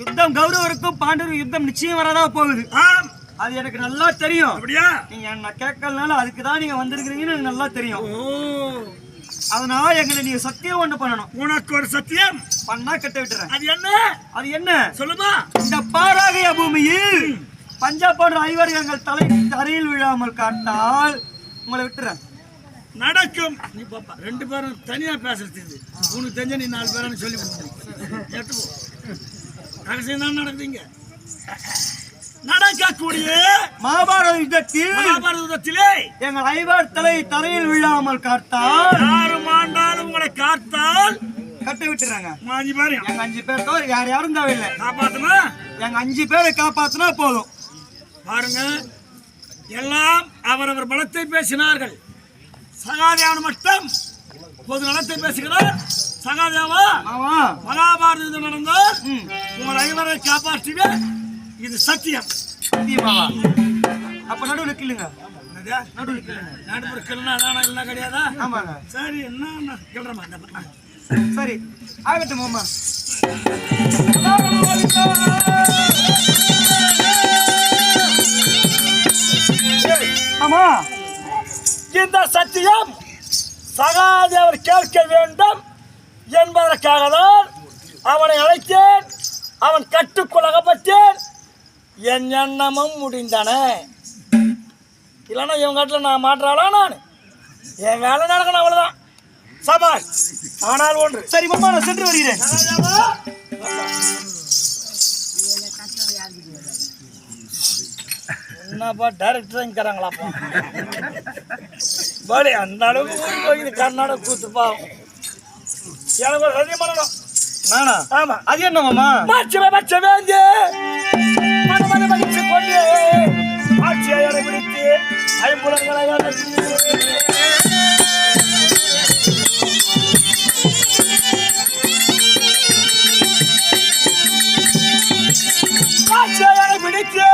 யுத்தம் கௌரவருக்கும் பாண்டவருக்கும் யுத்தம் நிச்சயம் வரதா போகுது. அது எனக்கு நல்லா தெரியும். அப்படியா? நீங்க என்ன கேட்கலனால அதுக்கு தான் நீங்க வந்திருக்கிறீங்கன்னு எனக்கு நல்லா தெரியும். அதனால எங்களை நீங்க சத்தியம் ஒண்ணு பண்ணணும். உனக்கு ஒரு சத்தியம். பண்ணா கட்ட விட்டுறேன். அது என்ன? அது என்ன? சொல்லுமா. இந்த பாராகிய பூமியில் பஞ்சாப் போன்ற ஐவர் எங்கள் தலை தரையில் விழாமல் காட்டால் உங்களை விட்டுறேன். நடக்கும். நீ பாப்பா ரெண்டு பேரும் தனியா பேசுறது உனக்கு தெரிஞ்ச நீ நாலு பேரும் சொல்லி கொடுத்துருக்க கேட்டு போ ரகசியம் தான் நடக்குதுங்க. நடக்கக்கூடிய மகாபாரத யுத்தத்தில் மகாபாரதத்திலே எங்கள் ஐவர் தலை தரையில் விழாமல் காட்டால் யாரு மாண்டாலும் உங்களை காத்தால் கட்ட விட்டுறாங்க மாஞ்சி பாரு எங்க அஞ்சு பேர் தவிர யார் யாரும் தேவையில்லை. காப்பாத்தனா எங்க அஞ்சு பேரை காப்பாத்தினா போதும். பாருங்க. எல்லாம் அவரவர் பலத்தை பேசினார்கள். சகாதேவன் மட்டும் பொது நலத்தை பேசுகிறார். சகாதேவா? ஆமா. மகாபாரத யுத்தம் நடந்தால் ம். உங்கள் ஐவரை காப்பாற்றுவேன் இது சத்தியம். அப்ப நடுவில் கிள்ளுங்க? நடுவில் கிள்ளுங்க நடுப்புற கிளனா அதானா இல்லை கிடையாதா? ஆமாங்க. சரி என்ன? கிளறமா. சரி ஆகட்டும் மாமா. ஆமா. இந்த சத்தியம் சகாதேவர் கேட்க வேண்டும். என்பதற்காக தான் அவனை அழைத்தேன். அவன் கட்டுக்குள் அகப்பட்டேன். என் எண்ணமும் முடிந்தன. இல்லைன்னா இவங்க கட்டில் நான் மாற்றாளா நான்? என் வேலை நடக்கணும் அவ்வளோதான் சபாஷ் ஆனால் ஒன்று. சரி மாமா நான் சென்று வருகிறேன். என்னப்பா டைரக்டர் இருக்கிறாங்களாப்பா பாடி அந்த அளவுக்கு ஊருக்கு போய் கர்நாடக கூத்துப்பா எனக்கு ஒரு சத்தியம் பண்ணணும். நானா? ஆமா. அது என்ன மாமா? மாச்சவே மச்ச வேந்து மன மன மகிழ்ச்சி கொண்டு ஆட்சியை பிடித்து ஐம்புலங்களை ஆட்சியை பிடித்து?